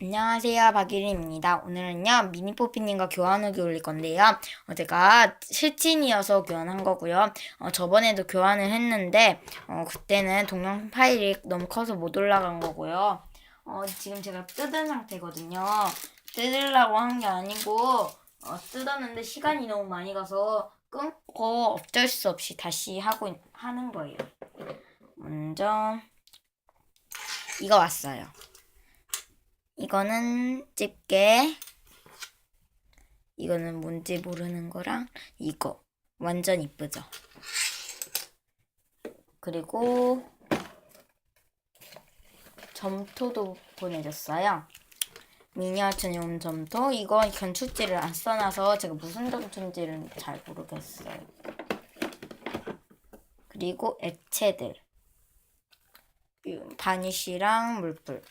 안녕하세요, 박유리입니다. 오늘은요, 미니뽀피님과 교환 후기 올릴 건데요. 어, 제가 실친이어서 교환한 거고요. 어, 저번에도 교환을 했는데, 어, 그때는 동영 파일이 너무 커서 못 올라간 거고요. 어, 지금 제가 뜯은 상태거든요. 뜯으려고 한 게 아니고, 어, 뜯었는데 시간이 너무 많이 가서 끊고 어쩔 수 없이 다시 하고, 있- 하는 거예요. 먼저, 이거 왔어요. 이거는 집게. 이거는 뭔지 모르는 거랑 이거 완전 이쁘죠. 그리고 점토도 보내줬어요. 미니어처용 점토. 이거 견출지를 안 써놔서 제가 무슨 점토인지는 잘 모르겠어요. 그리고 액체들. 유- 바니쉬랑 물풀.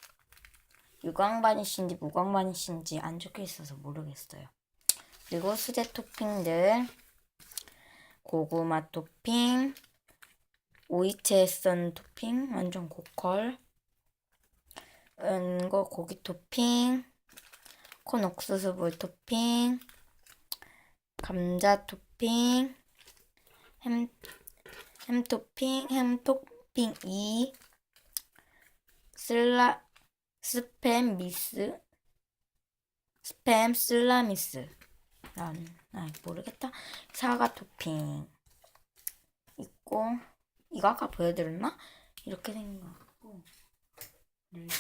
유광바니쉬인지 무광바니쉬인지 안 적혀 있어서 모르겠어요. 그리고 수제 토핑들, 고구마 토핑, 오이채 썬 토핑, 완전 고컬, 은거 고기 토핑, 콘 옥수수 물 토핑, 감자 토핑, 햄, 햄 토핑, 햄 토핑 2, 슬라, 스팸 미스? 스팸 슬라미스. 난 아, 모르겠다. 사과 토핑. 있고 이거 아까 보여드렸나? 이렇게 같고. 그리고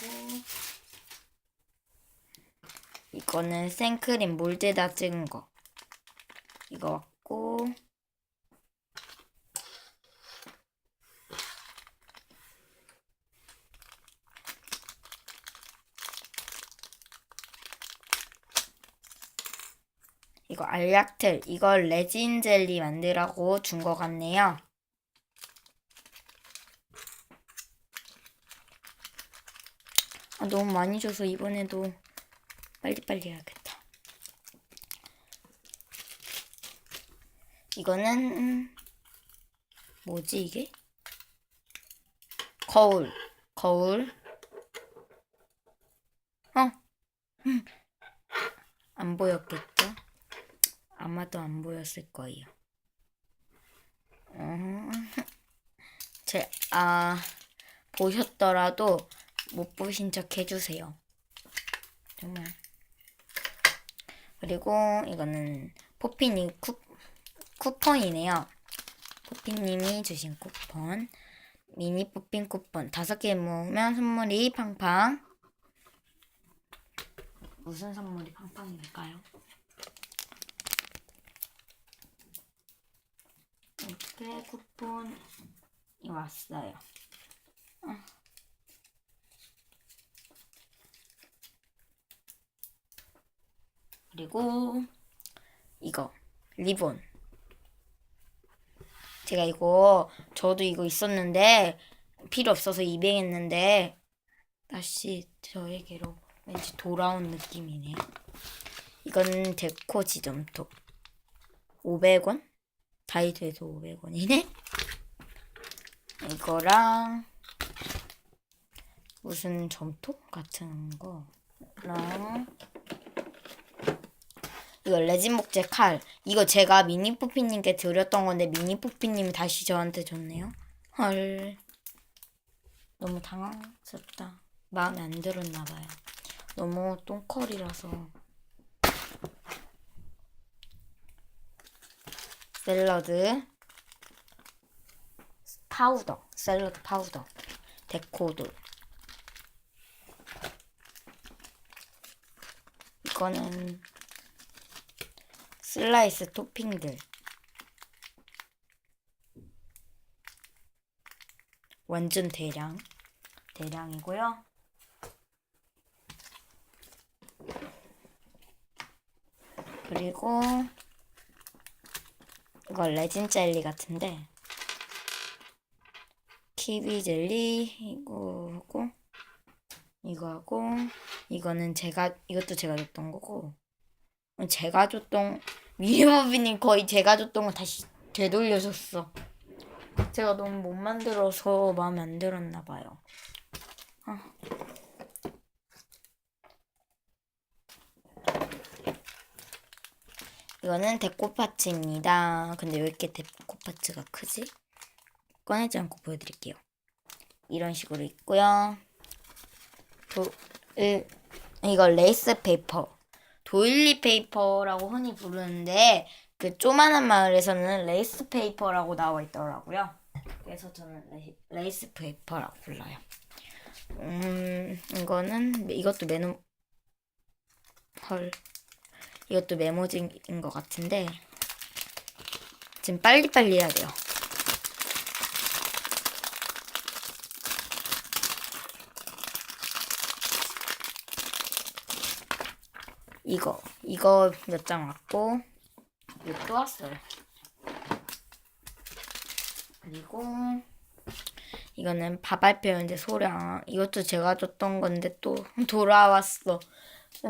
이거는 생크림 몰드에다 찍은 거. 이거 왔고 이거 알약틀 이거 레진 젤리 만들라고 준거 같네요. 아, 너무 많이 줘서 이번에도 빨리빨리 해야겠다. 이거는 음, 뭐지 이게? 거울 거울 어? 음. 안 보였겠죠? 아마도 안 보였을 거예요. 어, 제, 아, 보셨더라도 못 보신 척 해주세요. 정말. 그리고 이거는 포피님 쿠, 쿠폰이네요. 포피님이 주신 쿠폰. 미니 포핀 쿠폰. 다섯 개 모으면 선물이 팡팡. 무슨 선물이 팡팡일까요? 이렇게 쿠폰이 왔어요. 어. 그리고 이거 리본. 제가 이거 저도 이거 있었는데 필요 없어서 입행했는데 다시 저에게로 왠지 돌아온 느낌이네요. 이건 데코 지점톡 500원? 다이소에서 500원이네? 이거랑 무슨 점토 같은 거랑 이거 레진 목재 칼. 이거 제가 미니뽀피님께 드렸던 건데 미니뽀피님이 다시 저한테 줬네요. 헐. 너무 당황스럽다. 마음에 안 들었나 봐요. 너무 똥컬이라서 샐러드. 파우더. 샐러드 파우더. 데코도. 이거는 슬라이스 토핑들. 완전 대량. 대량이고요. 그리고 이거 레진 젤리 같은데 키위 젤리 이거 하고 이거 하고 이거는 제가 이것도 제가 줬던 거고 제가 줬던 미니머비님 거의 제가 줬던 거 다시 되돌려줬어 제가 너무 못 만들어서 마음에 안 들었나 봐요 아. 이거는 데코 파츠입니다. 근데 왜 이렇게 데코 파츠가 크지? 꺼내지 않고 보여드릴게요. 이런 식으로 있고요. 도, 일, 이거 레이스 페이퍼. 도일리 페이퍼라고 흔히 부르는데 그 조만한 마을에서는 레이스 페이퍼라고 나와 있더라고요. 그래서 저는 레이, 레이스 페이퍼라고 불러요. 음, 이거는 이것도 메모 헐 이것도 메모지인 것 같은데 지금 빨리빨리 해야 돼요. 이거 이거 몇 장 왔고 이거 또 왔어요. 그리고 이거는 바발표현제 소량 이것도 제가 줬던 건데 또 돌아왔어.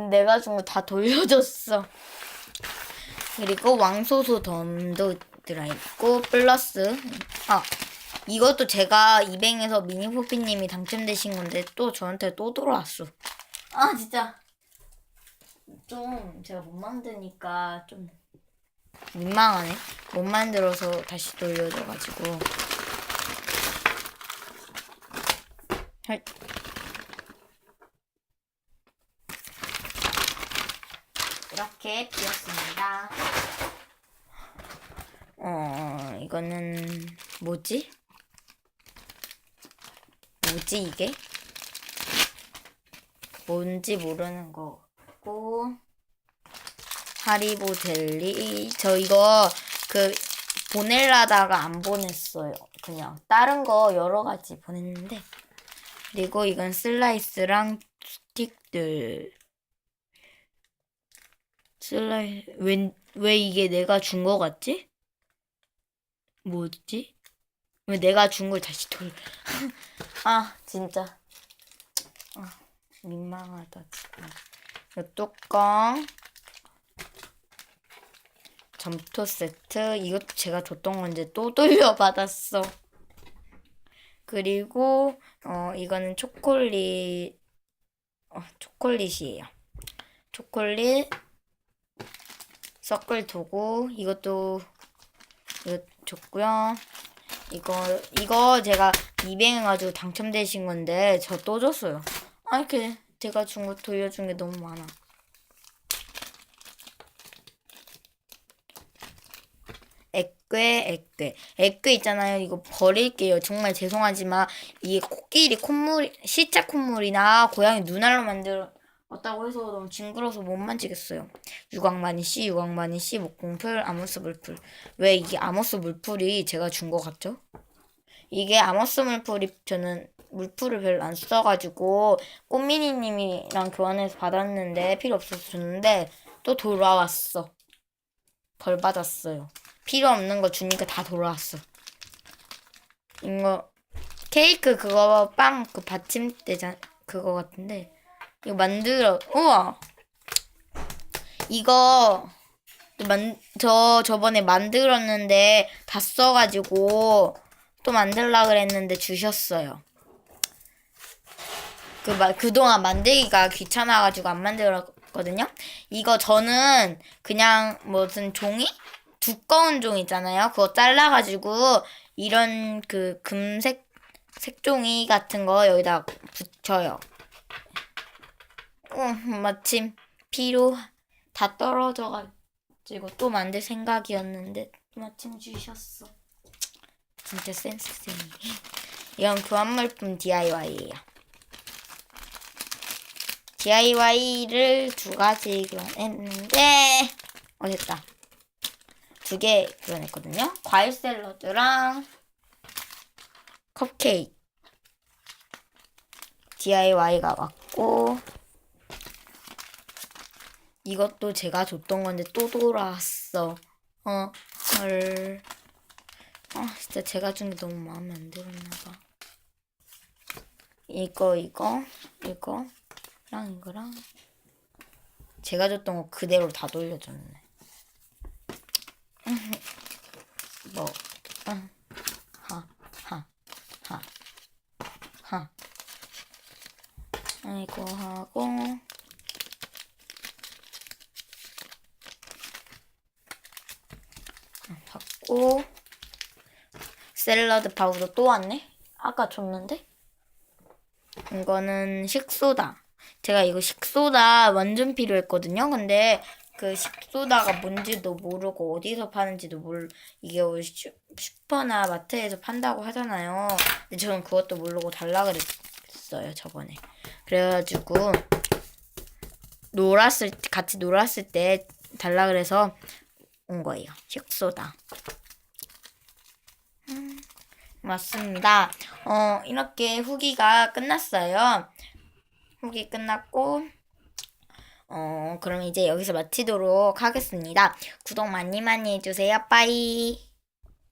내가 준 거 다 돌려줬어. 그리고 왕소소 덤도 들어있고 플러스 아 이것도 제가 이뱅에서 미니포피님이 당첨되신 건데 또 저한테 또 돌아왔어. 아 진짜 좀 제가 못 만드니까 좀 민망하네. 못 만들어서 다시 돌려줘가지고. 할- 이렇게 비었습니다. 어, 이거는 뭐지? 뭐지 이게? 뭔지 모르는 거고 하리보 젤리 저 이거 그 보낼라다가 안 보냈어요. 그냥 다른 거 여러 가지 보냈는데 그리고 이건 슬라이스랑 스틱들 슬라이 왜, 왜 이게 내가 준 거 같지? 뭐지? 왜 내가 준 걸 다시 돌? 아 진짜 아, 민망하다 진짜. 이 뚜껑 점토 세트 이것도 제가 줬던 건데 또 돌려 받았어. 그리고 어 이거는 초콜릿 어, 초콜릿이에요. 초콜릿 섞을 도구 이것도 이거 줬고요. 이거 이거 제가 이뱅해 가지고 당첨되신 건데 저 또 줬어요. 아 이렇게 제가 준 거 돌려준 게 너무 많아. 액괴 액괴 액괴 있잖아요 이거 버릴게요 정말 죄송하지만 이게 코끼리 콧물 시차 콧물이나 고양이 눈알로 만들 었다고 해서 너무 징그러서 못 만지겠어요 유광마니 씨 유광마니 씨 목공풀 아모스 물풀 왜 이게 아모스 물풀이 제가 준거 같죠? 이게 아모스 물풀이 저는 물풀을 별로 안 써가지고 꽃미니님이랑 교환해서 받았는데 필요 없어서 줬는데 또 돌아왔어 벌 받았어요. 필요 없는 거 주니까 다 돌아왔어. 이거 케이크 그거 빵 그 받침대잖 그거 같은데 이거 만들어 우와 이거 만 저 저번에 만들었는데 다 써가지고 또 만들라 그랬는데 주셨어요. 그, 마, 그동안 만들기가 귀찮아가지고 안 만들었거든요. 이거 저는 그냥 무슨 종이? 두꺼운 종 있잖아요. 그거 잘라가지고 이런 그 금색 색종이 같은 거 여기다 붙여요. 어, 마침 필요 다 떨어져가지고 또 만들 생각이었는데 마침 주셨어. 진짜 센스쟁이. 이건 교환물품 DIY예요. DIY를 두 가지 교환했는데 어 됐다. 두 개 교환했거든요. 과일 샐러드랑 컵케이크 DIY가 왔고 이것도 제가 줬던 건데 또 돌아왔어. 어, 헐. 아, 진짜 제가 준 게 너무 마음에 안 들었나 봐. 이거, 이거, 이거. 이거랑 이거랑 제가 줬던 거 그대로 다 돌려줬네. 뭐, 응, 하, 하, 하, 하. 이거 하고 그리고 샐러드 파우더 또 왔네? 아까 줬는데? 이거는 식소다. 제가 이거 식소다 완전 필요했거든요. 근데 그 식소다가 뭔지도 모르고 어디서 파는지도 모르 이게 슈, 슈퍼나 마트에서 판다고 하잖아요. 근데 저는 그것도 모르고 달라 그랬어요 저번에. 그래가지고 놀았을 때- 같이 놀았을 때 달라 그래서 온 거예요. 식소다. 음, 맞습니다. 어 이렇게 후기가 끝났어요. 후기 끝났고 어 그럼 이제 여기서 마치도록 하겠습니다. 구독 많이 많이 해주세요. 빠이.